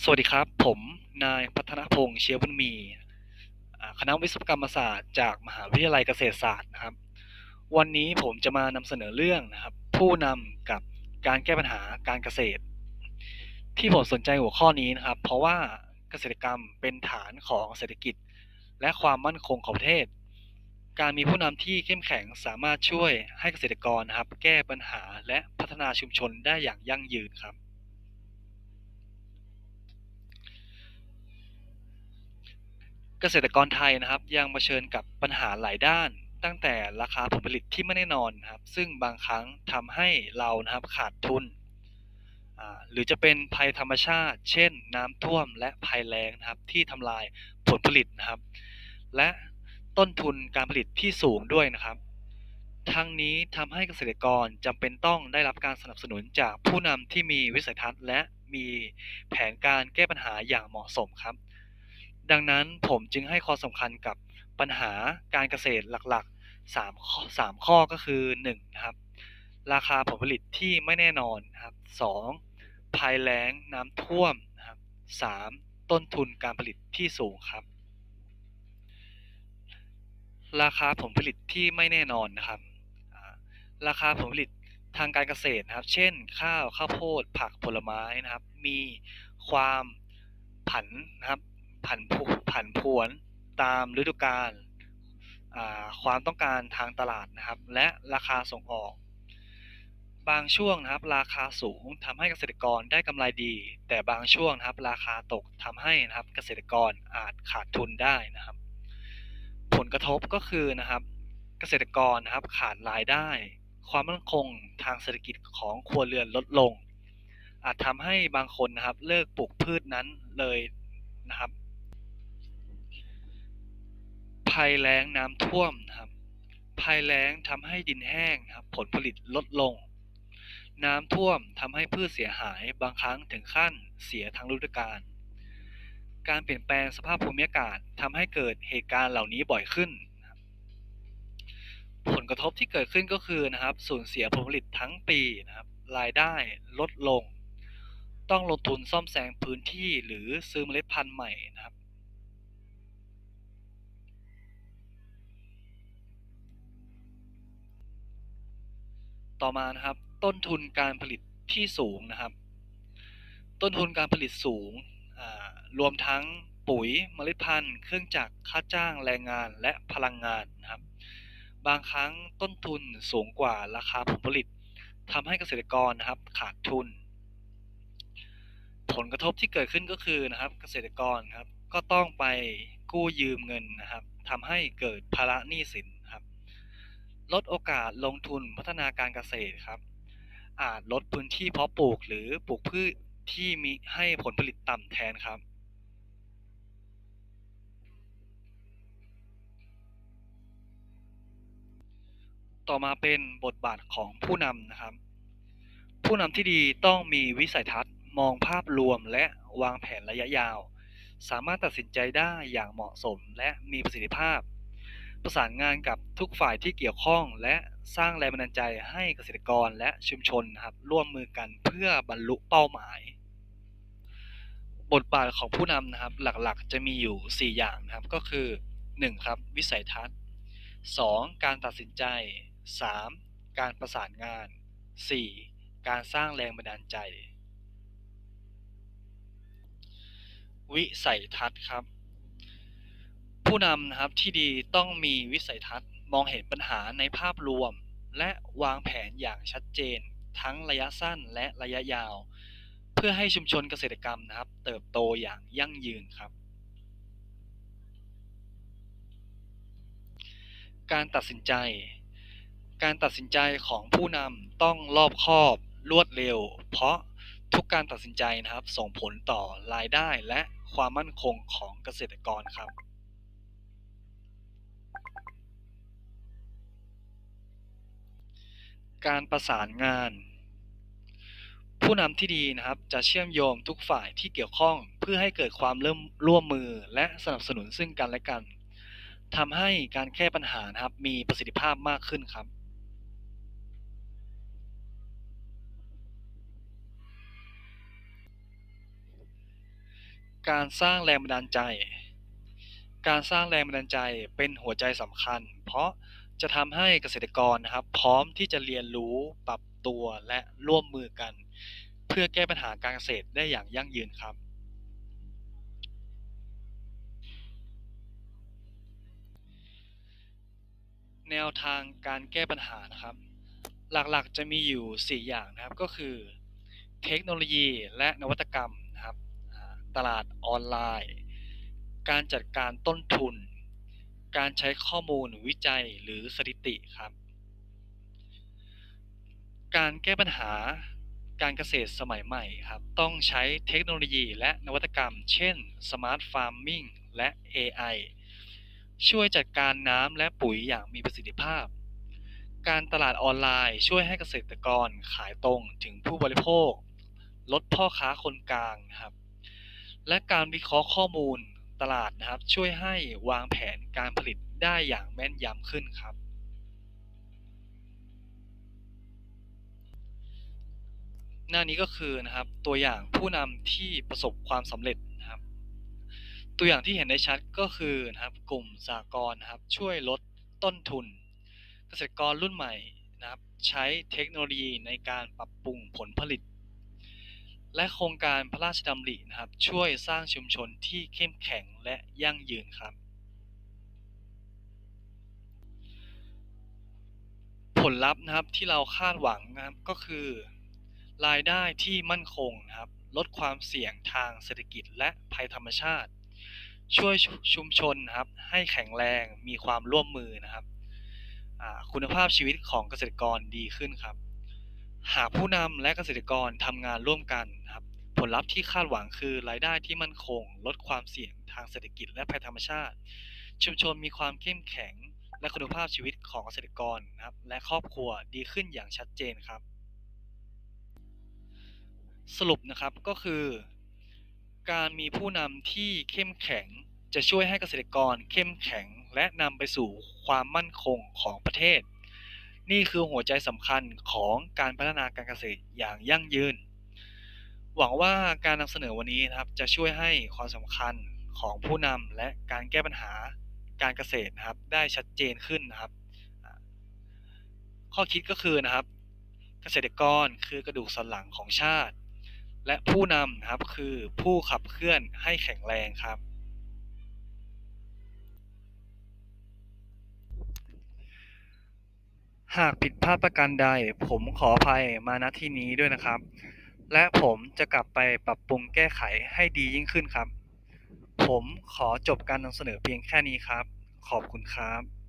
สวัสดีครับ ผมนายพัฒนพงษ์เชียร์บุญมีคณะวิศวกรรมศาสตร์จากมหาวิทยาลัยเกษตรศาสตร์นะครับ วันนี้ผมจะมานำเสนอเรื่องนะครับ ผู้นำกับการแก้ปัญหาการเกษตร ที่ผมสนใจหัวข้อนี้นะครับ เพราะว่าเกษตรกรรมเป็นฐานของเศรษฐกิจ และความมั่นคงของประเทศ การมีผู้นำที่เข้มแข็งสามารถช่วยให้เกษตรกรนะครับ แก้ปัญหาและพัฒนาชุมชนได้อย่างยั่งยืนครับ เกษตรกรไทยนะครับ ยังเผชิญกับปัญหาหลายด้าน ตั้งแต่ราคาผลผลิตที่ไม่แน่นอนนะครับ ซึ่งบางครั้งทำให้เรานะครับขาดทุน หรือจะเป็นภัยธรรมชาติ เช่น น้ำท่วมและภัยแล้งนะครับ ที่ทำลายผลผลิตนะครับ และต้นทุนการผลิตที่สูงด้วยนะครับ ทั้งนี้ทำให้เกษตรกรจำเป็นต้องได้รับการสนับสนุนจากผู้นำที่มีวิสัยทัศน์ และมีแผนการแก้ปัญหาอย่างเหมาะสมครับ ดังนั้นผมจึงให้ความสำคัญกับปัญหาการเกษตรหลักๆ3ข้อ3ข้อก็คือ1นะครับราคาผลผลิตที่ไม่แน่นอนนะครับ 2 ภัยแล้งน้ำท่วมนะครับ 3 ต้นทุนการผลิตที่สูงครับ ราคาผลผลิตที่ไม่แน่นอนนะครับ ราคาผลผลิตทางการเกษตรนะครับ เช่น ข้าวข้าวโพด ผักผลไม้นะครับ มีความผันนะครับ ผันผผันผวนตามฤดูกาลความต้องการทางตลาดนะครับ และราคาส่งออก บางช่วงนะครับ ราคาสูงทำให้เกษตรกรได้กำไรดี แต่บางช่วงนะครับ ราคาตกทำให้นะครับ เกษตรกรอาจขาดทุนได้นะครับ ผลกระทบก็คือนะครับเกษตรกรนะครับขาดรายได้ ความมั่นคงทางเศรษฐกิจของครัวเรือนลดลง อาจทำให้บางคนนะครับเลิกปลูกพืชนั้นเลยนะครับ ภัยแล้งน้ำท่วมนะครับ ภัยแล้งทำให้ดินแห้งนะครับ ผลผลิตลดลง น้ำท่วมทำให้พืชเสียหายบางครั้งถึงขั้นเสียทั้งฤดูกาลการเปลี่ยนแปลงสภาพภูมิอากาศทำให้เกิดเหตุการณ์เหล่านี้บ่อยขึ้น ผลกระทบที่เกิดขึ้นก็คือนะครับ สูญเสียผลผลิตทั้งปีนะครับ รายได้ลดลง ต้องลงทุนซ่อมแซมพื้นที่หรือซื้อเมล็ดพันธุ์ใหม่นะครับ ต่อมานะครับ ต้นทุนการผลิตที่สูงนะครับ ต้นทุนการผลิตสูงรวมทั้งปุ๋ยเมล็ดพันธุ์ เครื่องจักรค่าจ้างแรงงานและพลังงานนะครับ บางครั้งต้นทุนสูงกว่าราคาผลผลิตทำให้เกษตรกรนะครับขาดทุน ผลกระทบที่เกิดขึ้นก็คือนะครับ เกษตรกรครับก็ต้องไปกู้ยืมเงินนะครับทำให้เกิดภาระหนี้สิน ลดโอกาสลงทุนพัฒนาการเกษตรครับ อาจลดพื้นที่เพาะปลูกหรือปลูกพืชที่มีให้ผลผลิตต่ำแทนครับ ต่อมาเป็นบทบาทของผู้นำนะครับ ผู้นำที่ดีต้องมีวิสัยทัศน์มองภาพรวมและวางแผนระยะยาว สามารถตัดสินใจได้อย่างเหมาะสมและมีประสิทธิภาพ ประสานงานกับทุกฝ่ายที่เกี่ยวข้อง และสร้างแรงบันดาลใจให้เกษตรกรและชุมชนนะครับร่วมมือกันเพื่อบรรลุเป้าหมาย บทบาทของผู้นำนะครับหลักๆ จะมีอยู่ 4 อย่างนะครับก็คือ 1. ครับวิสัยทัศน์ 2. การตัดสินใจ 3. การประสานงาน 4. การสร้างแรงบันดาลใจ วิสัยทัศน์ครับ ผู้นำนะครับที่ดีต้องมีวิสัยทัศน์ มองเห็นปัญหาในภาพรวม และวางแผนอย่างชัดเจน ทั้งระยะสั้นและระยะยาว เพื่อให้ชุมชนเกษตรกรรมนะครับ เติบโตอย่างยั่งยืนครับ การตัดสินใจ การตัดสินใจของผู้นำต้องรอบคอบรวดเร็ว เพราะทุกการตัดสินใจนะครับ ส่งผลต่อรายได้และความมั่นคงของเกษตรกรครับ การประสานงาน ผู้นำที่ดีนะครับจะเชื่อมโยงทุกฝ่ายที่เกี่ยวข้องเพื่อให้เกิดความเริ่มร่วมมือและสนับสนุนซึ่งกันและกันทำให้การแก้ปัญหานะครับมีประสิทธิภาพมากขึ้นครับกการสร้างแรงบันดาลใจ การสร้างแรงบันดาลใจเป็นหัวใจสำคัญ เพราะ จะทำให้เกษตรกรนะครับ พร้อมที่จะเรียนรู้ปรับตัวและร่วมมือกัน เพื่อแก้ปัญหาการเกษตรได้อย่างยั่งยืนครับ แนวทางการแก้ปัญหานะครับ หลักๆจะมีอยู่ 4 อย่างนะครับก็คือ เทคโนโลยีและนวัตกรรมนะครับ ตลาดออนไลน์ การจัดการต้นทุน การใช้ข้อมูลวิจัยหรือสถิติครับ การแก้ปัญหาการเกษตรสมัยใหม่ครับ ต้องใช้เทคโนโลยีและนวัตกรรม เช่น Smart Farming และ AI ช่วยจัดการน้ำและปุ๋ยอย่างมีประสิทธิภาพ การตลาดออนไลน์ช่วยให้เกษตรกรขายตรงถึงผู้บริโภค ลดพ่อค้าคนกลางครับ และการวิเคราะห์ข้อมูล ตลาดนะครับ ช่วยให้วางแผนการผลิตได้อย่างแม่นยำขึ้นครับ หน้านี้ก็คือนะครับตัวอย่างผู้นำที่ประสบความสำเร็จนะครับ ตัวอย่างที่เห็นได้ชัดก็คือนะครับกลุ่มสากลนะครับ ช่วยลดต้นทุน เกษตรกรรุ่นใหม่นะครับ ใช้เทคโนโลยีในการปรับปรุงผลผลิต และโครงการพระราชดำรินะครับ ช่วยสร้างชุมชนที่เข้มแข็งและยั่งยืนครับ ผลลัพธ์นะครับที่เราคาดหวังนะครับก็คือ รายได้ที่มั่นคงนะครับ ลดความเสี่ยงทางเศรษฐกิจและภัยธรรมชาติ ช่วยชุมชนนะครับ ให้แข็งแรงมีความร่วมมือนะครับ คุณภาพชีวิตของเกษตรกรดีขึ้นครับ หากผู้นำและเกษตรกรทำงานร่วมกันนะครับ ผลลัพธ์ที่คาดหวังคือรายได้ที่มั่นคง ลดความเสี่ยงทางเศรษฐกิจและภัยธรรมชาติ ชุมชนมีความเข้มแข็ง และคุณภาพชีวิตของเกษตรกรนะครับ และครอบครัวดีขึ้นอย่างชัดเจนครับ สรุปนะครับก็คือ การมีผู้นำที่เข้มแข็งจะช่วยให้เกษตรกรเข้มแข็งและนำไปสู่ความมั่นคงของประเทศ นี่คือหัวใจสำคัญของการพัฒนาการเกษตรอย่างยั่งยืน หวังว่าการนำเสนอวันนี้นะครับ จะช่วยให้ความสำคัญของผู้นำและการแก้ปัญหาการเกษตรนะครับ ได้ชัดเจนขึ้นนะครับ ข้อคิดก็คือนะครับ เกษตรกรคือกระดูกสันหลังของชาติ และผู้นำนะครับคือผู้ขับเคลื่อนให้แข็งแรงครับ หากผิดพลาดประการใด ผมขออภัยมาณที่นี้ด้วยนะครับ และผมจะกลับไปปรับปรุงแก้ไขให้ดียิ่งขึ้นครับ ผมขอจบการนำเสนอเพียงแค่นี้ครับ ขอบคุณครับ